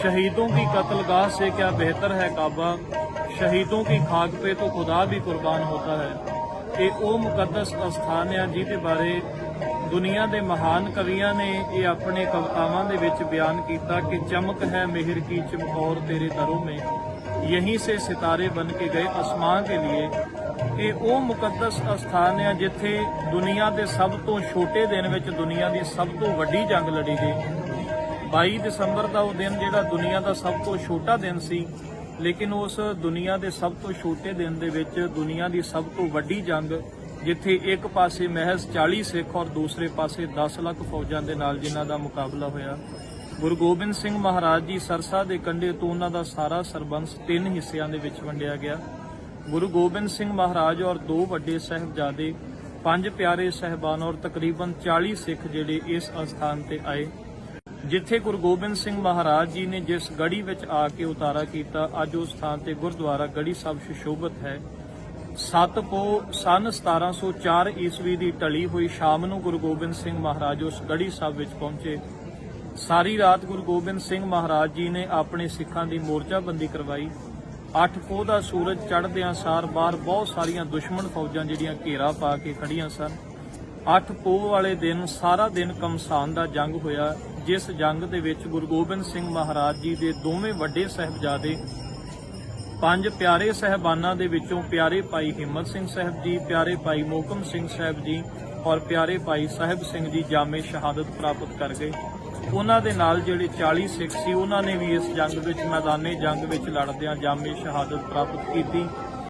शहीदों की कत्लगाह से क्या बेहतर है काबा शहीदों की खाक पे तो खुदा भी कुर्बान होता है ਇਹ ਉਹ ਮੁਕੱਦਸ ਅਸਥਾਨ ਆ ਜਿਹਦੇ ਬਾਰੇ ਦੁਨੀਆ ਦੇ ਮਹਾਨ ਕਵੀਆਂ ਨੇ ਇਹ ਆਪਣੇ ਕਵਿਤਾਵਾਂ ਦੇ ਵਿੱਚ ਬਿਆਨ ਕੀਤਾ ਕਿ ਚਮਕ ਹੈ ਮਿਹਰ ਕੀ ਚਮਕੌਰ ਤੇਰੇ ਦਰੋਂ में यहीं से सितारे बन के गए आसमां के लिए ਇਹ ਉਹ ਮੁਕੱਦਸ ਅਸਥਾਨ ਆ ਜਿੱਥੇ ਦੁਨੀਆ ਦੇ ਸਭ ਤੋਂ ਛੋਟੇ ਦਿਨ ਵਿੱਚ ਦੁਨੀਆ ਦੀ ਸਭ ਤੋਂ ਵੱਡੀ ਜੰਗ ਲੜੀ ਗਈ 22 ਦਸੰਬਰ ਦਾ ਉਹ ਦਿਨ ਜਿਹੜਾ ਦੁਨੀਆ ਦਾ ਸਭ ਤੋਂ ਛੋਟਾ ਦਿਨ ਸੀ, ਲੇਕਿਨ ਉਸ ਦੁਨੀਆ ਦੇ ਸਭ ਤੋਂ ਛੋਟੇ ਦਿਨ ਦੇ ਵਿੱਚ ਦੁਨੀਆ ਦੀ ਸਭ ਤੋਂ ਵੱਡੀ ਜੰਗ, ਜਿੱਥੇ ਇੱਕ ਪਾਸੇ ਮਹਿਜ਼ 40 ਸਿੱਖ ਔਰ ਦੂਸਰੇ ਪਾਸੇ 10 ਲੱਖ ਫੌਜਾਂ ਦੇ ਨਾਲ ਜਿਨ੍ਹਾਂ ਦਾ ਮੁਕਾਬਲਾ ਹੋਇਆ। ਗੁਰੂ ਗੋਬਿੰਦ ਸਿੰਘ ਮਹਾਰਾਜ ਜੀ ਸਰਸਾ ਦੇ ਕੰਢੇ ਤੋਂ ਉਹਨਾਂ ਦਾ ਸਾਰਾ ਸਰਬੰਸ ਤਿੰਨ ਹਿੱਸਿਆਂ ਦੇ ਵਿੱਚ ਵੰਡਿਆ ਗਿਆ। ਗੁਰੂ ਗੋਬਿੰਦ ਸਿੰਘ ਮਹਾਰਾਜ ਔਰ ਦੋ ਵੱਡੇ ਸਹਿਬਜ਼ਾਦੇ, ਪੰਜ ਪਿਆਰੇ ਸਹਿਬਾਨ ਔਰ ਤਕਰੀਬਨ 40 ਸਿੱਖ ਜਿਹੜੇ ਇਸ ਅਸਥਾਨ ਤੇ ਆਏ। ਜਿੱਥੇ ਗੁਰੂ ਗੋਬਿੰਦ ਸਿੰਘ ਮਹਾਰਾਜ ਜੀ ਨੇ ਜਿਸ ਗੜੀ ਵਿੱਚ ਆ ਕੇ ਉਤਾਰਾ ਕੀਤਾ, ਅੱਜ ਉਸ ਥਾਂ ਤੇ ਗੁਰਦੁਆਰਾ ਗੜੀ ਸਾਹਿਬ ਸੁਸ਼ੋਭਿਤ ਹੈ। ਸੱਤ ਪੋ ਸਨ 1704 ਈਸਵੀ ਦੀ ਟਲੀ ਹੋਈ ਸ਼ਾਮ ਨੂੰ ਗੁਰੂ ਗੋਬਿੰਦ ਸਿੰਘ ਮਹਾਰਾਜ ਉਸ ਗੜੀ ਸਾਹਿਬ ਵਿੱਚ ਪਹੁੰਚੇ। ਸਾਰੀ ਰਾਤ ਗੁਰੂ ਗੋਬਿੰਦ ਸਿੰਘ ਮਹਾਰਾਜ ਜੀ ਨੇ ਆਪਣੇ ਸਿੱਖਾਂ ਦੀ ਮੋਰਚਾਬੰਦੀ ਕਰਵਾਈ। ਅੱਠ ਪੋਹ ਦਾ ਸੂਰਜ ਚੜ੍ਹਦਿਆਂ ਸਾਰ ਬਾਹਰ ਬਹੁਤ ਸਾਰੀਆਂ ਦੁਸ਼ਮਣ ਫੌਜਾਂ ਜਿਹੜੀਆਂ ਘੇਰਾ ਪਾ ਕੇ ਖੜੀਆਂ ਸਨ। ਅੱਠ ਪੋਹ ਵਾਲੇ ਦਿਨ ਸਾਰਾ ਦਿਨ ਕਮਸਾਨ ਦਾ ਜੰਗ ਹੋਇਆ, ਜਿਸ ਜੰਗ ਦੇ ਵਿੱਚ ਗੁਰੂ ਗੋਬਿੰਦ ਸਿੰਘ ਮਹਾਰਾਜ ਜੀ ਦੇ ਦੋਵੇਂ ਵੱਡੇ ਸਹਿਬਜ਼ਾਦੇ, ਪੰਜ ਪਿਆਰੇ ਸਹਿਬਾਨਾਂ ਦੇ ਵਿੱਚੋਂ ਪਿਆਰੇ ਭਾਈ ਹਿੰਮਤ ਸਿੰਘ ਸਾਹਿਬ ਜੀ, ਪਿਆਰੇ ਭਾਈ ਮੋਕਮ ਸਿੰਘ ਸਾਹਿਬ ਜੀ ਔਰ ਪਿਆਰੇ ਭਾਈ ਸਾਹਿਬ ਸਿੰਘ ਜੀ ਜਾਮੇ ਸ਼ਹਾਦਤ ਪ੍ਰਾਪਤ ਕਰ ਗਏ। ਉਹਨਾਂ ਦੇ ਨਾਲ ਜਿਹੜੇ 40 ਸਿੱਖ ਸੀ, ਉਹਨਾਂ ਨੇ ਵੀ ਇਸ ਜੰਗ ਵਿੱਚ, ਮੈਦਾਨੇ ਜੰਗ ਵਿੱਚ ਲੜਦਿਆਂ ਜਾਮੇ ਸ਼ਹਾਦਤ ਪ੍ਰਾਪਤ ਕੀਤੀ।